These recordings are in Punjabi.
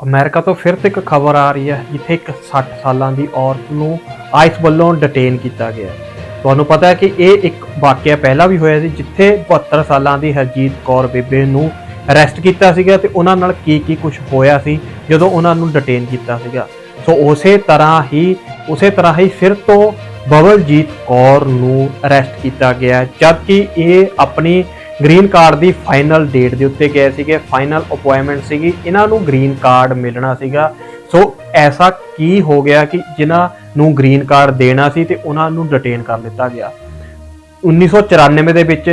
ਅਮਰੀਕਾ ਤੋਂ ਫਿਰ ਤੋਂ ਇੱਕ ਖਬਰ ਆ ਰਹੀ ਹੈ ਜਿੱਥੇ ਇੱਕ 60 ਸਾਲਾਂ ਦੀ ਔਰਤ ਨੂੰ ਆਈਸ ਵੱਲੋਂ ਡਿਟੇਨ ਕੀਤਾ ਗਿਆ ਤੁਹਾਨੂੰ ਪਤਾ ਹੈ ਕਿ ਇਹ ਇੱਕ ਵਾਕਿਆ ਪਹਿਲਾਂ ਵੀ ਹੋਇਆ ਸੀ ਜਿੱਥੇ 72 ਸਾਲਾਂ ਦੀ ਹਰਜੀਤ ਕੌਰ ਬੇਬੇ ਨੂੰ ਅਰੈਸਟ ਕੀਤਾ ਸੀਗਾ ਤੇ ਉਹਨਾਂ ਨਾਲ ਕੀ ਕੀ ਕੁਝ ਹੋਇਆ ਸੀ ਜਦੋਂ ਉਹਨਾਂ ਨੂੰ ਡਿਟੇਨ ਕੀਤਾ ਸੀਗਾ। ਸੋ ਉਸੇ ਤਰ੍ਹਾਂ ਹੀ ਉਸੇ ਤਰ੍ਹਾਂ ਹੀ ਫਿਰ ਤੋਂ ਬਬਲਜੀਤ ਕੌਰ ਨੂੰ ਅਰੈਸਟ ਕੀਤਾ ਗਿਆ ਹੈ, ਜਦ ਕਿ ਇਹ ਆਪਣੀ ਗ੍ਰੀਨ ਕਾਰਡ ਦੀ ਫਾਈਨਲ ਡੇਟ ਦੇ ਉੱਤੇ ਗਏ ਸੀਗੇ ਫਾਈਨਲ ਅਪਾਇੰਟਮੈਂਟ ਸੀਗੀ, ਇਹਨਾਂ ਨੂੰ ਗ੍ਰੀਨ ਕਾਰਡ ਮਿਲਣਾ ਸੀਗਾ। ਸੋ ਐਸਾ ਕੀ ਹੋ ਗਿਆ ਕਿ ਜਿਨ੍ਹਾਂ ਨੂੰ ਗ੍ਰੀਨ ਕਾਰਡ ਦੇਣਾ ਸੀ ਤੇ ਉਹਨਾਂ ਨੂੰ ਡਿਟੇਨ ਕਰ ਦਿੱਤਾ ਗਿਆ? 1994 ਦੇ ਵਿੱਚ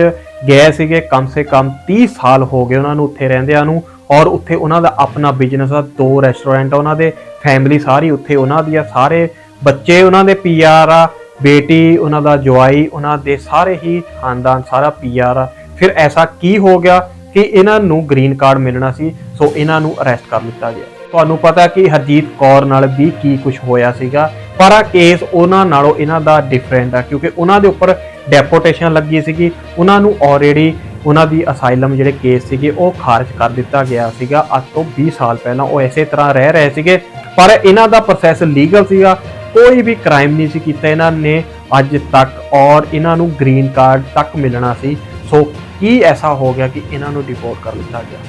ਗਏ ਸੀਗੇ, ਕਮ ਸੇ ਕਮ 30 ਸਾਲ ਹੋ ਗਏ ਉਹਨਾਂ ਨੂੰ ਉੱਥੇ ਰਹਿੰਦਿਆਂ ਨੂੰ ਔਰ ਉੱਥੇ ਉਹਨਾਂ ਦਾ ਆਪਣਾ ਬਿਜ਼ਨਸ ਆ, ਦੋ ਰੈਸਟੋਰੈਂਟ ਆ ਉਹਨਾਂ ਦੇ ਫੈਮਿਲੀ ਸਾਰੀ ਉੱਥੇ ਉਹਨਾਂ ਦੀ ਆ, ਸਾਰੇ ਬੱਚੇ ਉਹਨਾਂ ਦੇ ਪੀਆਰ ਆ, ਬੇਟੀ ਉਹਨਾਂ ਦਾ ਜਵਾਈ, ਉਹਨਾਂ ਦੇ ਸਾਰੇ ਹੀ ਖਾਨਦਾਨ ਸਾਰਾ ਪੀਆਰ ਆ। ਫਿਰ ਐਸਾ ਕੀ ਹੋ ਗਿਆ ਕਿ ਇਹਨਾਂ ਨੂੰ ਗ੍ਰੀਨ ਕਾਰਡ ਮਿਲਣਾ ਸੀ? ਸੋ ਇਹਨਾਂ ਨੂੰ ਅਰੈਸਟ ਕਰ ਲਿੱਤਾ ਗਿਆ। ਤੁਹਾਨੂੰ ਪਤਾ ਕਿ ਹਰਜੀਤ ਕੌਰ ਨਾਲ ਵੀ ਕੀ ਕੁਝ ਹੋਇਆ ਸੀਗਾ, ਪਰ ਆ ਕੇਸ ਉਹਨਾਂ ਨਾਲੋਂ ਇਹਨਾਂ ਦਾ ਡਿਫਰੈਂਟ ਆ, ਕਿਉਂਕਿ ਉਹਨਾਂ ਦੇ ਉੱਪਰ ਡੈਪੋਟੇਸ਼ਨ ਲੱਗੀ ਸੀਗੀ। ਉਹਨਾਂ ਨੂੰ ਆਲਰੇਡੀ ਉਹਨਾਂ ਦੀ ਅਸਾਈਲਮ ਜਿਹੜੇ ਕੇਸ ਸੀਗੇ, ਉਹ ਖਾਰਜ ਕਰ ਦਿੱਤਾ ਗਿਆ ਸੀਗਾ। ਅੱਜ ਤੋਂ 20 ਸਾਲ ਪਹਿਲਾਂ ਉਹ ਇਸੇ ਤਰ੍ਹਾਂ ਰਹਿ ਰਹੇ ਸੀਗੇ। ਪਰ ਇਹਨਾਂ ਦਾ ਪ੍ਰੋਸੈਸ ਲੀਗਲ ਸੀਗਾ, ਕੋਈ ਵੀ ਕ੍ਰਾਈਮ ਨਹੀਂ ਸੀ ਕੀਤਾ ਇਹਨਾਂ ਨੇ। ਅੱਜ ਤੱਕ ਔਰ ਇਹਨਾਂ ਨੂੰ ਗ੍ਰੀਨ ਕਾਰਡ ਤੱਕ ਮਿਲਣਾ ਸੀ। ਸੋ ਕੀ ਐਸਾ ਹੋ ਗਿਆ ਕਿ ਇਹਨਾਂ ਨੂੰ ਡਿਪੋਰਟ ਕਰ ਦਿੱਤਾ ਗਿਆ?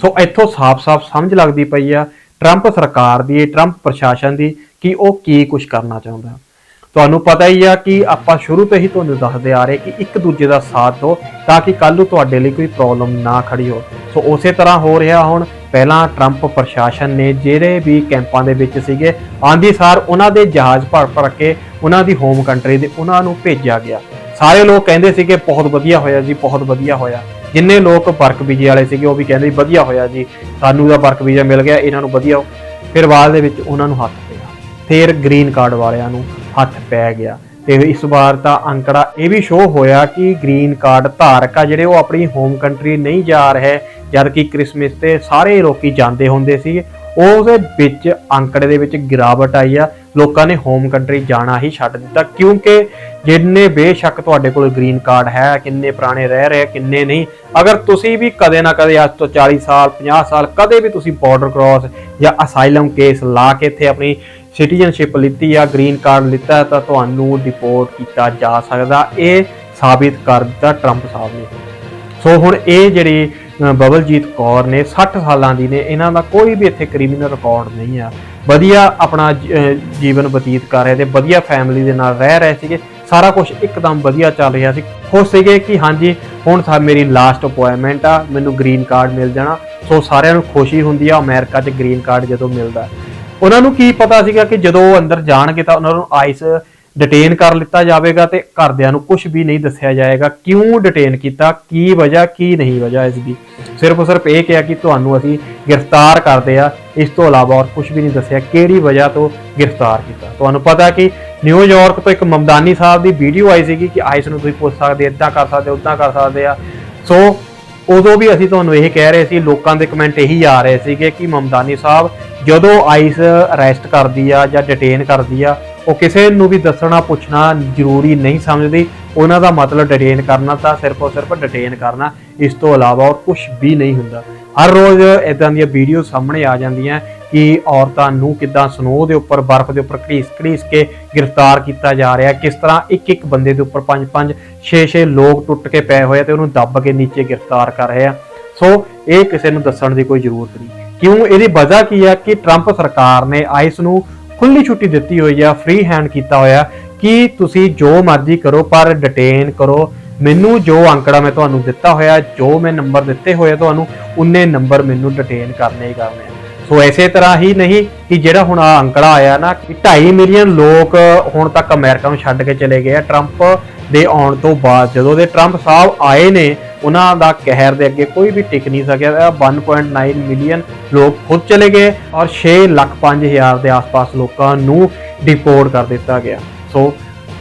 ਸੋ ਇੱਥੋਂ ਸਾਫ਼-ਸਾਫ਼ ਸਮਝ ਲੱਗਦੀ ਪਈ ਆ ਟਰੰਪ ਸਰਕਾਰ ਦੀ ਟਰੰਪ ਪ੍ਰਸ਼ਾਸਨ ਦੀ ਕਿ ਉਹ ਕੀ ਕੁਝ ਕਰਨਾ ਚਾਹੁੰਦਾ। ਤੁਹਾਨੂੰ ਪਤਾ ਹੀ ਆ ਕਿ ਆਪਾਂ ਸ਼ੁਰੂ ਤੋਂ ਹੀ ਤੁਹਾਨੂੰ ਦੱਸਦੇ ਆ ਰਹੇ ਕਿ ਇੱਕ ਦੂਜੇ ਦਾ ਸਾਥ ਦਿਓ ਤਾਂ ਕਿ ਕੱਲ ਨੂੰ ਤੁਹਾਡੇ ਲਈ ਕੋਈ ਪ੍ਰੋਬਲਮ ਨਾ ਖੜੀ ਹੋ ਸੋ ਉਸੇ ਤਰ੍ਹਾਂ ਹੋ ਰਿਹਾ ਹੁਣ। ਪਹਿਲਾਂ ਟਰੰਪ ਪ੍ਰਸ਼ਾਸਨ ਨੇ ਜਿਹੜੇ ਵੀ ਕੈਂਪਾਂ ਦੇ ਵਿੱਚ ਸੀਗੇ ਆਂਦੀ ਸਾਰ ਉਹਨਾਂ ਦੇ ਜਹਾਜ਼ ਭਰ ਭਰ ਕੇ ਉਹਨਾਂ ਦੀ ਹੋਮ ਕੰਟਰੀ ਦੇ ਉਹਨਾਂ ਨੂੰ ਭੇਜਿਆ ਗਿਆ। ਸਾਰੇ ਲੋਕ ਕਹਿੰਦੇ ਸੀਗੇ ਬਹੁਤ ਵਧੀਆ ਹੋਇਆ ਜੀ, ਬਹੁਤ ਵਧੀਆ ਹੋਇਆ। ਜਿੰਨੇ ਲੋਕ ਵਰਕ ਵੀਜ਼ੇ ਵਾਲੇ ਸੀਗੇ, ਉਹ ਵੀ ਕਹਿੰਦੇ ਵਧੀਆ ਹੋਇਆ ਜੀ। ਸਾਨੂੰ ਦਾ ਵਰਕ ਵੀਜ਼ਾ ਮਿਲ ਗਿਆ, ਇਹਨਾਂ ਨੂੰ ਵਧੀਆ। ਫਿਰ ਬਾਅਦ ਦੇ ਵਿੱਚ ਉਹਨਾਂ ਨੂੰ ਹੱਥ ਪਿਆ। ਫਿਰ ਗ੍ਰੀਨ ਕਾਰਡ ਵਾਲਿਆਂ ਨੂੰ ਹੱਥ ਪੈ ਗਿਆ। ਤੇ ਇਸ ਵਾਰ ਤਾਂ ਅੰਕੜਾ ਇਹ ਵੀ ਸ਼ੋਅ ਹੋਇਆ ਕਿ ਗ੍ਰੀਨ ਕਾਰਡ ਧਾਰਕ ਆ ਜਿਹੜੇ ਉਹ ਆਪਣੀ ਹੋਮ ਕੰਟਰੀ ਨਹੀਂ ਜਾ ਰਹੇ ਜਦ ਕਿ ਕ੍ਰਿਸਮਸ ਤੇ ਸਾਰੇ ਲੋਕੀ ਜਾਂਦੇ ਹੁੰਦੇ ਸੀ। ਉਹਦੇ ਵਿੱਚ ਅੰਕੜੇ ਦੇ ਵਿੱਚ ਗਿਰਾਵਟ ਆਈ ਆ। ਲੋਕਾਂ ਨੇ ਹੋਮ ਕੰਟਰੀ ਜਾਣਾ ਹੀ ਛੱਡ ਦਿੱਤਾ, ਕਿਉਂਕਿ ਜਿੰਨੇ ਬੇਸ਼ੱਕ ਤੁਹਾਡੇ ਕੋਲ ਗ੍ਰੀਨ ਕਾਰਡ ਹੈ, ਕਿੰਨੇ ਪੁਰਾਣੇ ਰਹਿ ਰਹੇ ਕਿੰਨੇ ਨਹੀਂ, ਅਗਰ ਤੁਸੀਂ ਵੀ ਕਦੇ ਨਾ ਕਦੇ ਅੱਜ ਤੋਂ 40 ਸਾਲ 50 ਸਾਲ ਕਦੇ ਵੀ ਤੁਸੀਂ ਬਾਰਡਰ ਕ੍ਰਾਸ ਜਾਂ ਅਸਾਈਲਮ ਕੇਸ ਲਾ ਕੇ ਇੱਥੇ ਆਪਣੀ ਸਿਟੀਜ਼ਨਸ਼ਿਪ ਲਿੱਤੀ ਆ ਗ੍ਰੀਨ ਕਾਰਡ ਲਿੱਤਾ, ਤਾਂ ਤੁਹਾਨੂੰ ਡਿਪੋਰਟ ਕੀਤਾ ਜਾ ਸਕਦਾ, ਇਹ ਸਾਬਿਤ ਕਰ ਦਿੱਤਾ ਟਰੰਪ ਸਾਹਿਬ ਨੇ। ਸੋ ਹੁਣ ਇਹ ਜਿਹੜੀ ਬਬਲਜੀਤ ਕੌਰ ਨੇ 60 ਸਾਲਾਂ ਦੀ ਨੇ, ਇਹਨਾਂ ਦਾ ਕੋਈ ਵੀ ਇੱਥੇ ਕ੍ਰਿਮੀਨਲ ਰਿਕਾਰਡ ਨਹੀਂ ਆ। ਵਧੀਆ ਆਪਣਾ ਜੀਵਨ ਬਤੀਤ ਕਰ ਰਹੇ ਤੇ ਵਧੀਆ ਫੈਮਿਲੀ ਦੇ ਨਾਲ ਰਹਿ ਰਹੇ ਸੀਗੇ। ਸਾਰਾ ਕੁਝ ਇੱਕਦਮ ਵਧੀਆ ਚੱਲ ਰਿਹਾ ਸੀ। ਖੁਸ਼ ਸੀਗੇ ਕਿ ਹਾਂਜੀ, ਹੁਣ ਸਾ, ਮੇਰੀ ਲਾਸਟ ਅਪਾਇੰਟਮੈਂਟ ਆ, ਮੈਨੂੰ ਗ੍ਰੀਨ ਕਾਰਡ ਮਿਲ ਜਾਣਾ। ਸੋ ਸਾਰਿਆਂ ਨੂੰ ਖੁਸ਼ੀ ਹੁੰਦੀ ਆ, ਅਮਰੀਕਾ 'ਚ ਗ੍ਰੀਨ ਕਾਰਡ ਜਦੋਂ ਮਿਲਦਾ। ਉਹਨਾਂ ਨੂੰ ਕੀ ਪਤਾ ਸੀਗਾ ਕਿ ਜਦੋਂ ਉਹ ਅੰਦਰ ਜਾਣਗੇ ਤਾਂ ਉਹਨਾਂ ਨੂੰ ਆਈਸ ਡਿਟੇਨ ਕਰ ਲਿੱਤਾ ਜਾਵੇਗਾ ਤੇ ਘਰਦਿਆਂ ਨੂੰ ਕੁਝ ਵੀ ਨਹੀਂ ਦੱਸਿਆ ਜਾਏਗਾ। ਕਿਉਂ ਡਿਟੇਨ ਕੀਤਾ? ਕੀ ਵਜ੍ਹਾ, ਕੀ ਨਹੀਂ ਵਜ੍ਹਾ ਇਸ ਦੀ? ਸਿਰਫ ਸਿਰਫ ਇਹ ਕਿਹਾ ਕਿ ਤੁਹਾਨੂੰ ਅਸੀਂ ਗ੍ਰਿਫਤਾਰ ਕਰਦੇ ਆ ਇਸ ਤੋਂ ਇਲਾਵਾ ਹੋਰ ਕੁਝ ਵੀ ਨਹੀਂ ਦੱਸਿਆ। ਕਿਹੜੀ ਵਜ੍ਹਾ ਤੋਂ ਗ੍ਰਿਫਤਾਰ ਕੀਤਾ? ਤੁਹਾਨੂੰ ਪਤਾ ਕਿ ਨਿਊਯਾਰਕ ਤੋਂ ਇੱਕ ਮਮਦਾਨੀ ਸਾਹਿਬ ਦੀ ਵੀਡੀਓ ਆਈ ਸੀਗੀ ਕਿ ਆਈਸ ਨੂੰ ਤੁਸੀਂ ਪੁੱਛ ਸਕਦੇ ਇਦਾਂ ਕਰ ਸਕਦੇ ਉਦਾਂ ਕਰ ਸਕਦੇ ਆ। ਸੋ ਉਦੋਂ ਵੀ ਅਸੀਂ ਤੁਹਾਨੂੰ ਇਹ ਕਹਿ ਰਹੇ ਸੀ, ਲੋਕਾਂ ਦੇ ਕਮੈਂਟ ਇਹੀ ਆ ਰਹੇ ਸੀਗੇ ਕਿ ਮਮਦਾਨੀ ਸਾਹਿਬ ਜਦੋਂ ਆਈਸ ਅਰੈਸਟ ਕਰਦੀ ਆ ਜਾਂ ਡਿਟੇਨ ਕਰਦੀ ਆ ਉਹ ਕਿਸੇ ਨੂੰ ਵੀ ਦੱਸਣਾ, ਪੁੱਛਣਾ ਜ਼ਰੂਰੀ ਨਹੀਂ ਸਮਝਦੀ। ਉਹਨਾਂ ਦਾ ਮਤਲਬ ਡਿਟੇਨ ਕਰਨਾ ਤਾਂ ਸਿਰਫ ਔਰ ਸਿਰਫ ਡਿਟੇਨ ਕਰਨਾ, ਇਸ ਤੋਂ ਇਲਾਵਾ ਹੋਰ ਕੁਝ ਵੀ ਨਹੀਂ ਹੁੰਦਾ। ਹਰ ਰੋਜ਼ ਇਦਾਂ ਦੀਆਂ ਵੀਡੀਓ ਸਾਹਮਣੇ ਆ ਜਾਂਦੀਆਂ ਕਿ ਔਰਤਾਂ ਨੂੰ ਕਿਦਾਂ ਸਨੋ ਦੇ ਉੱਪਰ, ਬਰਫ਼ ਦੇ ਉੱਪਰ ਘੜੀਸ ਘੜੀਸ ਕੇ ਗ੍ਰਿਫਤਾਰ ਕੀਤਾ ਜਾ ਰਿਹਾ। ਕਿਸ ਤਰ੍ਹਾਂ ਇੱਕ ਇੱਕ ਬੰਦੇ ਦੇ ਉੱਪਰ ਪੰਜ ਪੰਜ 6-6 ਲੋਕ ਟੁੱਟ ਕੇ ਪਏ ਹੋਏ ਆ ਤੇ ਉਹਨੂੰ ਦੱਬ ਕੇ ਨੀਚੇ ਗ੍ਰਿਫਤਾਰ ਕਰ ਰਹੇ ਆ। ਸੋ ਇਹ ਕਿਸੇ ਨੂੰ ਦੱਸਣ ਦੀ ਕੋਈ ਜ਼ਰੂਰਤ ਨਹੀਂ। ਕਿਉਂ? ਇਹਦੀ ਵਜ੍ਹਾ ਕੀ ਹੈ ਕਿ ਟਰੰਪ ਸਰਕਾਰ ਨੇ ਆਈਸ ਨੂੰ ਖੁੱਲੀ ਛੁੱਟੀ ਦਿੱਤੀ ਹੋਈ ਆ ਫ੍ਰੀ ਹੈਂਡ ਕੀਤਾ ਹੋਇਆ, ਕਿ ਤੁਸੀਂ ਜੋ ਮਰਜ਼ੀ ਕਰੋ, ਪਰ ਡਿਟੇਨ ਕਰੋ। ਮੈਨੂੰ ਜੋ ਅੰਕੜਾ ਮੈਂ ਤੁਹਾਨੂੰ ਦਿੱਤਾ ਹੋਇਆ, ਜੋ ਮੈਂ ਨੰਬਰ ਦਿੱਤੇ ਹੋਏ ਤੁਹਾਨੂੰ ਉਨੇ ਨੰਬਰ ਮੈਨੂੰ ਡਿਟੇਨ ਕਰਨੇ ਹੀ ਕਰਨੇ ਸੋ ਐਸੇ ਤਰ੍ਹਾਂ ਹੀ ਨਹੀਂ ਕਿ ਜਿਹੜਾ ਹੁਣ ਆ ਅੰਕੜਾ ਆਇਆ ਨਾ ਕਿ 2.5 ਮਿਲੀਅਨ ਲੋਕ ਹੁਣ ਤੱਕ ਅਮਰੀਕਾ ਨੂੰ ਛੱਡ ਕੇ ਚਲੇ ਗਏ ਆ। ਟਰੰਪ ਦੇ ਆਉਣ ਤੋਂ ਬਾਅਦ ਜਦੋਂ ਦੇ ਟਰੰਪ ਸਾਹਿਬ ਆਏ ਨੇ, ਉਹਨਾਂ ਦਾ ਕਹਿਰ ਦੇ ਅੱਗੇ ਕੋਈ ਵੀ ਟਿਕ ਨਹੀਂ ਸਕਿਆ। 1.9 ਮਿਲੀਅਨ ਲੋਕ ਖੁਦ ਚਲੇ ਗਏ ਔਰ 6 ਲੱਖ 5000 ਦੇ ਆਸ-ਪਾਸ ਲੋਕਾਂ ਨੂੰ ਡਿਪੋਰਟ ਕਰ ਦਿੱਤਾ ਗਿਆ। ਸੋ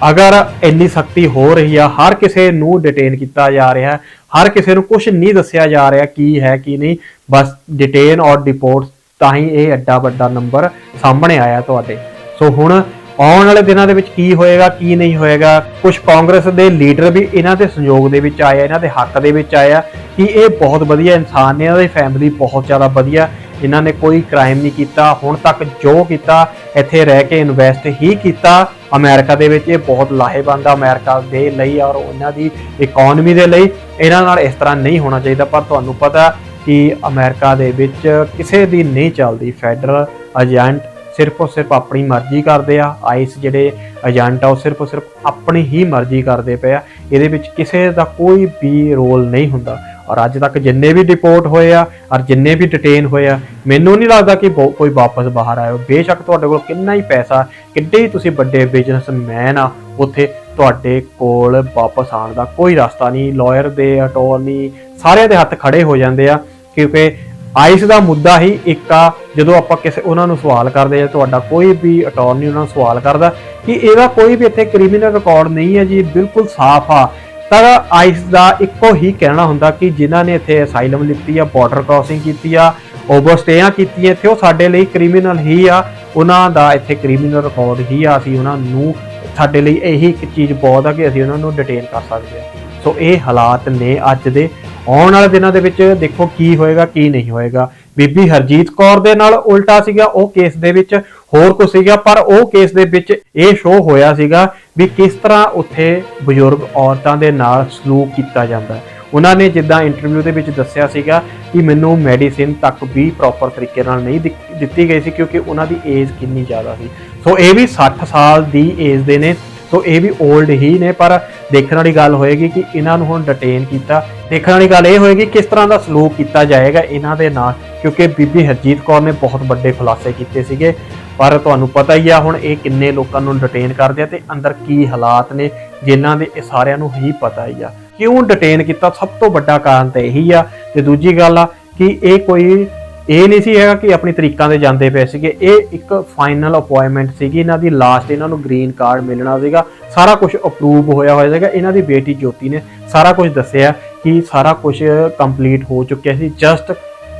ਅਗਰ ਇੰਨੀ ਸਖਤੀ ਹੋ ਰਹੀ ਆ, ਹਰ ਕਿਸੇ ਨੂੰ ਡਿਟੇਨ ਕੀਤਾ ਜਾ ਰਿਹਾ ਹੈ ਹਰ ਕਿਸੇ ਨੂੰ ਕੁਝ ਨਹੀਂ ਦੱਸਿਆ ਜਾ ਰਿਹਾ ਕੀ ਹੈ, ਕੀ ਨਹੀਂ, ਬਸ ਡਿਟੇਨ ਔਰ ਡਿਪੋਰਟ ਤਾਂ ਹੀ ਇਹ ਐਡਾ ਵੱਡਾ ਨੰਬਰ ਸਾਹਮਣੇ ਆਇਆ ਤੁਹਾਡੇ। ਸੋ ਹੁਣ ਆਉਣ ਵਾਲੇ ਦਿਨਾਂ ਦੇ ਵਿੱਚ ਕੀ ਹੋਏਗਾ, ਕੀ ਨਹੀਂ ਹੋਏਗਾ? ਕੁਝ ਕਾਂਗਰਸ ਦੇ ਲੀਡਰ ਵੀ ਇਹਨਾਂ ਦੇ ਸੰਯੋਗ ਦੇ ਵਿੱਚ ਆਏ ਆ, ਇਹਨਾਂ ਦੇ ਹੱਕ ਦੇ ਵਿੱਚ ਆਏ ਆ ਕਿ ਇਹ ਬਹੁਤ ਵਧੀਆ ਇਨਸਾਨ ਨੇ, ਇਹਨਾਂ ਦੀ ਫੈਮਿਲੀ ਬਹੁਤ ਜ਼ਿਆਦਾ ਵਧੀਆ। ਇਹਨਾਂ ਨੇ ਕੋਈ ਕ੍ਰਾਈਮ ਨਹੀਂ ਕੀਤਾ, ਹੁਣ ਤੱਕ ਜੋ ਕੀਤਾ, ਇੱਥੇ ਰਹਿ ਕੇ ਇਨਵੈਸਟ ਹੀ ਕੀਤਾ। ਅਮਰੀਕਾ ਦੇ ਵਿੱਚ ਇਹ ਬਹੁਤ ਲਾਹੇਵੰਦ ਆ ਅਮਰੀਕਾ ਦੇ ਲਈ ਔਰ ਉਹਨਾਂ ਦੀ ਇਕਨੋਮੀ ਦੇ ਲਈ। ਇਹਨਾਂ ਨਾਲ ਇਸ ਤਰ੍ਹਾਂ ਨਹੀਂ ਹੋਣਾ ਚਾਹੀਦਾ, ਪਰ ਤੁਹਾਨੂੰ ਪਤਾ ਕਿ ਅਮਰੀਕਾ ਦੇ ਵਿੱਚ ਕਿਸੇ ਦੀ ਨਹੀਂ ਚੱਲਦੀ ਫੈਡਰਲ ਏਜੰਟ ਸਿਰਫ ਔਰ ਸਿਰਫ ਆਪਣੀ ਮਰਜ਼ੀ ਕਰਦੇ ਆ ਆਈਸ ਜਿਹੜੇ ਏਜੰਟ ਆ, ਉਹ ਸਿਰਫ ਔਰ ਸਿਰਫ ਆਪਣੀ ਹੀ ਮਰਜ਼ੀ ਕਰਦੇ ਪਏ ਆ। ਇਹਦੇ ਵਿੱਚ ਕਿਸੇ ਦਾ ਕੋਈ ਵੀ ਰੋਲ ਨਹੀਂ ਹੁੰਦਾ। ਔਰ ਅੱਜ ਤੱਕ ਜਿੰਨੇ ਵੀ ਡਿਪੋਰਟ ਹੋਏ ਆ, ਔਰ ਜਿੰਨੇ ਵੀ ਡਿਟੇਨ ਹੋਏ ਆ, ਮੈਨੂੰ ਨਹੀਂ ਲੱਗਦਾ ਕਿ ਬਹੁ- ਕੋਈ ਵਾਪਸ ਬਾਹਰ ਆਇਓ ਬੇਸ਼ੱਕ ਤੁਹਾਡੇ ਕੋਲ ਕਿੰਨਾ ਹੀ ਪੈਸਾ, ਕਿੱਡੇ ਹੀ ਤੁਸੀਂ ਵੱਡੇ ਬਿਜ਼ਨਸਮੈਨ ਆ, ਉੱਥੇ ਤੁਹਾਡੇ ਕੋਲ ਵਾਪਸ ਆਉਣ ਦਾ ਕੋਈ ਰਸਤਾ ਨਹੀਂ। ਲਾਇਰ ਦੇ ਅਟਾਰਨੀ ਸਾਰਿਆਂ ਦੇ ਹੱਥ ਖੜੇ ਹੋ ਜਾਂਦੇ ਆ, ਕਿਉਂਕਿ ਆਈਸ ਦਾ ਮੁੱਦਾ ਹੀ ਇੱਕ ਆ, ਜਦੋਂ ਆਪਾਂ ਕਿਸੇ, ਉਹਨਾਂ ਨੂੰ ਸਵਾਲ ਕਰਦੇ ਆ, ਤੁਹਾਡਾ ਕੋਈ ਵੀ ਅਟਾਰਨੀ ਉਹਨਾਂ ਨੂੰ ਸਵਾਲ ਕਰਦਾ ਕਿ ਇਹਦਾ ਕੋਈ ਵੀ ਇੱਥੇ ਕ੍ਰਿਮੀਨਲ ਰਿਕਾਰਡ ਨਹੀਂ ਹੈ ਜੀ, ਬਿਲਕੁਲ ਸਾਫ਼ ਆ। ਤਾਂ ਆਈਸ ਦਾ ਇੱਕੋ ਹੀ ਕਹਿਣਾ ਹੁੰਦਾ ਕਿ ਜਿਨ੍ਹਾਂ ਨੇ ਇੱਥੇ ਅਸਾਈਲਮ ਲਿੱਤੀ ਆ ਬਾਰਡਰ ਕ੍ਰਾਸਿੰਗ ਕੀਤੀ ਆ ਓਵਰਸਟੇਆਂ ਕੀਤੀਆਂ ਇੱਥੇ, ਉਹ ਸਾਡੇ ਲਈ ਕ੍ਰਿਮੀਨਲ ਹੀ ਆ। ਉਹਨਾਂ ਦਾ ਇੱਥੇ ਕ੍ਰਿਮੀਨਲ ਰਿਕਾਰਡ ਹੀ ਆ, ਅਸੀਂ ਉਹਨਾਂ ਨੂੰ, ਸਾਡੇ ਲਈ ਇਹੀ ਇੱਕ ਚੀਜ਼ ਬਹੁਤ ਆ ਕਿ ਅਸੀਂ ਉਹਨਾਂ ਨੂੰ ਡਿਟੇਨ ਕਰ ਸਕਦੇ ਹਾਂ ਸੋ ਇਹ ਹਾਲਾਤ ਨੇ ਅੱਜ ਦੇ। ਆਉਣ ਵਾਲੇ ਦਿਨਾਂ ਦੇ ਵਿੱਚ ਦੇਖੋ ਕੀ ਹੋਏਗਾ, ਕੀ ਨਹੀਂ ਹੋਏਗਾ। ਬੀਬੀ ਹਰਜੀਤ ਕੌਰ ਦੇ ਨਾਲ ਉਲਟਾ ਸੀਗਾ, ਉਹ ਕੇਸ ਦੇ ਵਿੱਚ ਹੋਰ ਕੁਝ ਸੀਗਾ, ਪਰ ਉਹ ਕੇਸ ਦੇ ਵਿੱਚ ਇਹ ਸ਼ੋਅ ਹੋਇਆ ਸੀਗਾ ਵੀ ਕਿਸ ਤਰ੍ਹਾਂ ਉੱਥੇ ਬਜ਼ੁਰਗ ਔਰਤਾਂ ਦੇ ਨਾਲ ਸਲੂਕ ਕੀਤਾ ਜਾਂਦਾ। ਹੈ ਉਹਨਾਂ ਨੇ ਜਿੱਦਾਂ ਇੰਟਰਵਿਊ ਦੇ ਵਿੱਚ ਦੱਸਿਆ ਸੀਗਾ ਕਿ ਮੈਨੂੰ ਮੈਡੀਸਿਨ ਤੱਕ ਵੀ ਪ੍ਰੋਪਰ ਤਰੀਕੇ ਨਾਲ ਨਹੀਂ ਦਿੱਤੀ ਗਈ ਸੀ, ਕਿਉਂਕਿ ਉਹਨਾਂ ਦੀ ਏਜ ਕਿੰਨੀ ਜ਼ਿਆਦਾ ਸੀ। ਸੋ ਇਹ ਵੀ 60 ਸਾਲ ਦੀ ਏਜ ਦੇ ਨੇ। ਸੋ ਇਹ ਵੀ 올ਡ ਹੀ ਨੇ, ਪਰ ਦੇਖਣ ਵਾਲੀ ਗੱਲ ਹੋਏਗੀ ਕਿ ਇਹਨਾਂ ਨੂੰ ਹੁਣ ਡਿਟੇਨ ਕੀਤਾ। ਦੇਖਣ ਵਾਲੀ ਗੱਲ ਇਹ ਹੋਏਗੀ ਕਿਸ ਤਰ੍ਹਾਂ ਦਾ ਸਲੂਕ ਕੀਤਾ ਜਾਏਗਾ ਇਹਨਾਂ ਦੇ ਨਾਲ, ਕਿਉਂਕਿ ਬੀਬੀ ਹਰਜੀਤ ਕੌਰ ਨੇ ਬਹੁਤ ਵੱਡੇ ਖੁਲਾਸੇ ਕੀਤੇ ਸੀਗੇ। ਪਰ ਤੁਹਾਨੂੰ ਪਤਾ ਹੀ ਆ, ਹੁਣ ਇਹ ਕਿੰਨੇ ਲੋਕਾਂ ਨੂੰ ਡਿਟੇਨ ਕਰਦੇ ਆ ਤੇ ਅੰਦਰ ਕੀ ਹਾਲਾਤ ਨੇ, ਜਿਨ੍ਹਾਂ ਦੇ ਇਹ ਸਾਰਿਆਂ ਨੂੰ ਹੀ ਪਤਾ ਹੀ ਆ। ਕਿਉਂ ਡਿਟੇਨ ਕੀਤਾ? ਸਭ ਤੋਂ ਵੱਡਾ ਕਾਰਨ ਤਾਂ ਇਹੀ ਆ। ਤੇ ਦੂਜੀ ਗੱਲ ਆ ਕਿ ਇਹ ਕੋਈ ਇਹ ਨਹੀਂ ਸੀ ਹੈਗਾ ਕਿ ਆਪਣੀ ਤਰੀਕਾਂ ਦੇ ਜਾਂਦੇ ਪਏ ਸੀਗੇ। ਇਹ ਇੱਕ ਫਾਈਨਲ ਅਪਾਇੰਟਮੈਂਟ ਸੀਗੀ। ਇਹਨਾਂ ਦੀ ਲਾਸਟ ਇਹਨਾਂ ਨੂੰ ਗ੍ਰੀਨ ਕਾਰਡ ਮਿਲਣਾ ਸੀਗਾ। ਸਾਰਾ ਕੁਝ ਅਪਰੂਵ ਹੋਇਆ ਹੋਇਆ ਸੀਗਾ। ਇਹਨਾਂ ਦੀ ਬੇਟੀ ਜੋਤੀ ਨੇ ਸਾਰਾ ਕੁਝ ਦੱਸਿਆ ਕਿ ਸਾਰਾ ਕੁਝ ਕੰਪਲੀਟ ਹੋ ਚੁੱਕਿਆ ਸੀ। ਜਸਟ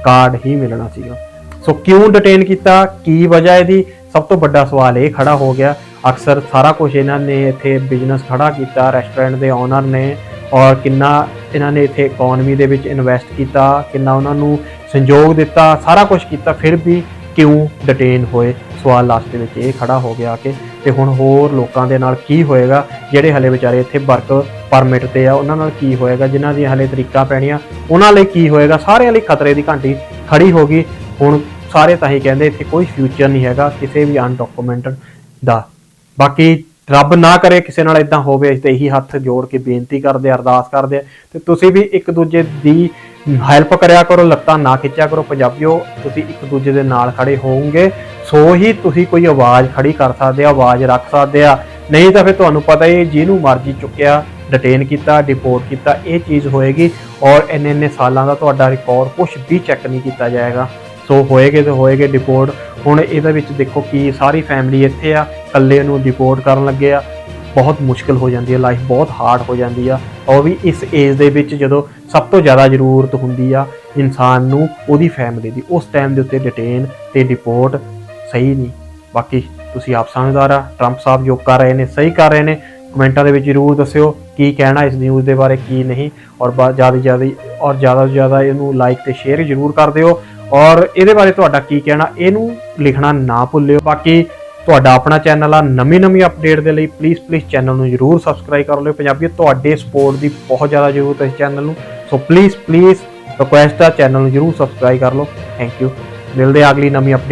ਕਾਰਡ ਹੀ ਮਿਲਣਾ ਸੀਗਾ। ਸੋ ਕਿਉਂ ਡਿਟੇਨ ਕੀਤਾ? ਕੀ ਵਜ੍ਹਾ ਇਹਦੀ? ਸਭ ਤੋਂ ਵੱਡਾ ਸਵਾਲ ਇਹ ਖੜਾ ਹੋ ਗਿਆ। ਅਕਸਰ ਸਾਰਾ ਕੁਝ ਇਹਨਾਂ ਨੇ ਇੱਥੇ ਬਿਜ਼ਨਸ ਖੜਾ ਕੀਤਾ ਰੈਸਟੋਰੈਂਟ ਦੇ ਓਨਰ ਨੇ ਔਰ ਕਿੰਨਾ ਇਹਨਾਂ ਨੇ ਇੱਥੇ ਇਕਨੋਮੀ ਦੇ ਵਿੱਚ ਇਨਵੈਸਟ ਕੀਤਾ, ਕਿੰਨਾ ਉਹਨਾਂ ਨੂੰ ਸੰਯੋਗ ਦਿੱਤਾ, ਸਾਰਾ ਕੁਝ ਕੀਤਾ, ਫਿਰ ਵੀ ਕਿਉਂ ਡਿਟੇਨ ਹੋਏ? ਸਵਾਲ ਲਾਸਟ ਦੇ ਵਿੱਚ ਇਹ ਖੜਾ ਹੋ ਗਿਆ ਕਿ ਤੇ ਹੁਣ ਹੋਰ ਲੋਕਾਂ ਦੇ ਨਾਲ ਕੀ ਹੋਏਗਾ? ਜਿਹੜੇ ਹਲੇ ਵਿਚਾਰੇ ਇੱਥੇ ਵਰਕ ਪਰਮਿਟ ਤੇ ਆ, ਉਹਨਾਂ ਨਾਲ ਕੀ ਹੋਏਗਾ? ਜਿਨ੍ਹਾਂ ਦੀਆਂ ਹਲੇ ਤਰੀਕਾਂ ਪੈਣੀਆਂ, ਉਹਨਾਂ ਲਈ ਕੀ ਹੋਏਗਾ? ਸਾਰਿਆਂ ਲਈ ਖਤਰੇ ਦੀ ਘੰਟੀ ਖੜੀ ਹੋ ਗਈ। ਹੁਣ ਸਾਰੇ ਤਾਂ ਹੀ ਕਹਿੰਦੇ, ਇੱਥੇ ਕੋਈ ਫਿਊਚਰ ਨਹੀਂ ਹੈਗਾ, ਕਿਸੇ ਵੀ ਅਨਡਾਕੂਮੈਂਟਡ ਦਾ। ਬਾਕੀ ਰੱਬ ਨਾ ਕਰੇ ਕਿਸੇ ਨਾਲ ਇਦਾਂ ਹੋਵੇ, ਅਸੀਂ ਤੇ ਇਹੀ ਹੱਥ ਜੋੜ ਕੇ ਬੇਨਤੀ ਕਰਦੇ, ਅਰਦਾਸ ਕਰਦੇ ਆ। ਤੇ ਤੁਸੀਂ ਵੀ ਇੱਕ ਦੂਜੇ ਦੀ ਹੈਲਪ ਕਰਿਆ ਕਰੋ, ਲੱਤਾਂ ਨਾ ਖਿੱਚਿਆ ਕਰੋ ਪੰਜਾਬੀਓ, ਤੁਸੀਂ ਇੱਕ ਦੂਜੇ ਦੇ ਨਾਲ ਖੜੇ ਹੋਵੋਗੇ। ਸੋ ਹੀ ਤੁਸੀਂ ਕੋਈ ਆਵਾਜ਼ ਖੜੀ ਕਰ ਸਕਦੇ ਆ, ਆਵਾਜ਼ ਰੱਖ ਸਕਦੇ ਆ। ਨਹੀਂ ਤਾਂ ਫਿਰ ਤੁਹਾਨੂੰ ਪਤਾ ਹੀ ਜਿਹਨੂੰ ਮਰਜ਼ੀ ਚੁੱਕਿਆ ਡਿਟੇਨ ਕੀਤਾ ਡਿਪੋਰਟ ਕੀਤਾ, ਇਹ ਚੀਜ਼ ਹੋਏਗੀ ਔਰ ਇੰਨੇ ਇੰਨੇ ਸਾਲਾਂ ਦਾ ਤੁਹਾਡਾ ਰਿਕਾਰਡ ਕੁਝ ਵੀ ਚੈੱਕ ਨਹੀਂ ਕੀਤਾ ਜਾਏਗਾ। ਸੋ ਹੋਏਗੇ ਤੇ ਹੋਏਗੇ ਡਿਪੋਰਟ ਹੁਣ ਇਹਦੇ ਵਿੱਚ ਦੇਖੋ ਕਿ ਸਾਰੀ ਫੈਮਿਲੀ ਇੱਥੇ ਆ, ਇਕੱਲੇ ਨੂੰ ਡਿਪੋਰਟ ਕਰਨ ਲੱਗੇ ਆ। ਬਹੁਤ ਮੁਸ਼ਕਲ ਹੋ ਜਾਂਦੀ ਹੈ ਲਾਈਫ ਬਹੁਤ ਹਾਰਡ ਹੋ ਜਾਂਦੀ ਆ। ਉਹ ਵੀ ਇਸ ਏਜ ਦੇ ਵਿੱਚ ਜਦੋਂ ਸਭ ਤੋਂ ਜ਼ਿਆਦਾ ਜ਼ਰੂਰਤ ਹੁੰਦੀ ਆ ਇਨਸਾਨ ਨੂੰ ਉਹਦੀ ਫੈਮਿਲੀ ਦੀ, ਉਸ ਟਾਈਮ ਦੇ ਉੱਤੇ ਡਿਟੇਨ ਤੇ ਡਿਪੋਰਟ ਸਹੀ ਨਹੀਂ। ਬਾਕੀ ਤੁਸੀਂ ਆਪ ਸਮਝਦਾਰ ਆ ਟਰੰਪ ਸਾਹਿਬ ਜੋ ਕਰ ਰਹੇ ਨੇ, ਸਹੀ ਕਰ ਰਹੇ ਨੇ, ਕਮੈਂਟਾਂ ਦੇ ਵਿੱਚ ਜਰੂਰ ਦੱਸਿਓ ਕੀ ਕਹਿਣਾ ਇਸ ਨਿਊਜ਼ ਦੇ ਬਾਰੇ, ਕੀ ਨਹੀਂ। ਔਰ ਜ਼ਿਆਦਾ ਜ਼ਿਆਦਾ, ਔਰ ਜ਼ਿਆਦਾ ਤੋਂ ਜ਼ਿਆਦਾ ਇਹਨੂੰ ਲਾਈਕ ਤੇ ਸ਼ੇਅਰ ਜਰੂਰ ਕਰ ਦਿਓ। ਔਰ ਇਹਦੇ ਬਾਰੇ ਤੁਹਾਡਾ ਕੀ ਕਹਿਣਾ, ਇਹਨੂੰ ਲਿਖਣਾ ਨਾ ਭੁੱਲਿਓ। ਬਾਕੀ ਤੁਹਾਡਾ ਆਪਣਾ ਚੈਨਲ ਆ, ਨਵੀਂ ਨਵੀਂ ਅਪਡੇਟ ਦੇ ਲਈ ਪਲੀਜ਼ ਪਲੀਜ਼ ਚੈਨਲ ਨੂੰ ਜਰੂਰ ਸਬਸਕ੍ਰਾਈਬ ਕਰ ਲਿਓ। ਪੰਜਾਬੀ ਤੁਹਾਡੇ ਸਪੋਰਟ ਦੀ ਬਹੁਤ ਜ਼ਿਆਦਾ ਜ਼ਰੂਰਤ ਹੈ ਇਸ ਚੈਨਲ ਨੂੰ। ਸੋ ਪਲੀਜ਼ ਪਲੀਜ਼ ਰਿਕੁਐਸਟ ਆ ਚੈਨਲ ਨੂੰ ਜਰੂਰ ਸਬਸਕ੍ਰਾਈਬ ਕਰ ਲਓ। ਥੈਂਕ ਯੂ ਮਿਲਦੇ ਆ ਅਗਲੀ ਨਵੀਂ update